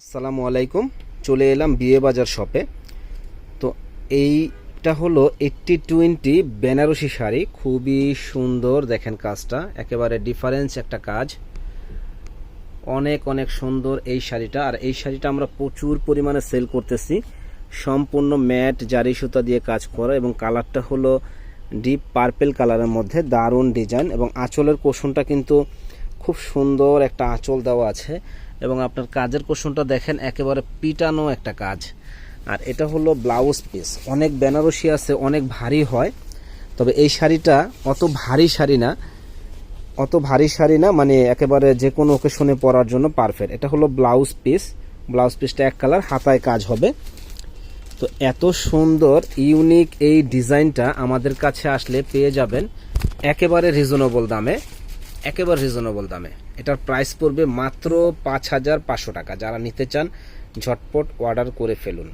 আসসালামু আলাইকুম। চলে এলাম বিয়ে বাজার শপে তো এইটা হলো এইটটি টোয়েন্টি বেনারসি শাড়ি। খুবই সুন্দর, দেখেন কাজটা। একেবারে ডিফারেন্স একটা কাজ। অনেক অনেক সুন্দর এই শাড়িটা। আর এই শাড়িটা আমরা প্রচুর পরিমাণে সেল করতেছি। সম্পূর্ণ ম্যাট জারি সুতা দিয়ে কাজ করা এবং কালারটা হলো ডিপ পার্পেল কালারের মধ্যে। দারুণ ডিজাইন এবং আঁচলের কোষণটা কিন্তু খুব সুন্দর একটা আঁচল দেওয়া আছে। এবং আপনার কাজের কোষণটা দেখেন, একেবারে পিটানো একটা কাজ। আর এটা হলো ব্লাউজ পিস। অনেক বেনারসি আছে, অনেক ভারী হয়, তবে এই শাড়িটা অত ভারী শাড়ি না, অত ভারী শাড়ি না মানে একেবারে যে কোনো ওকেশনে পরার জন্য পারফেক্ট এটা হলো ব্লাউজ পিস। ব্লাউজ পিসটা এক কালার, হাতায় কাজ হবে। তো এত সুন্দর ইউনিক এই ডিজাইনটা আমাদের কাছে আসলে পেয়ে যাবেন একেবারে রিজনেবল দামে, একেবারে রিজনেবল দামে। এটার প্রাইস পড়বে মাত্র পাঁচ হাজার পাঁচশো টাকা। যারা নিতে চান, ঝটপট অর্ডার করে ফেলুন।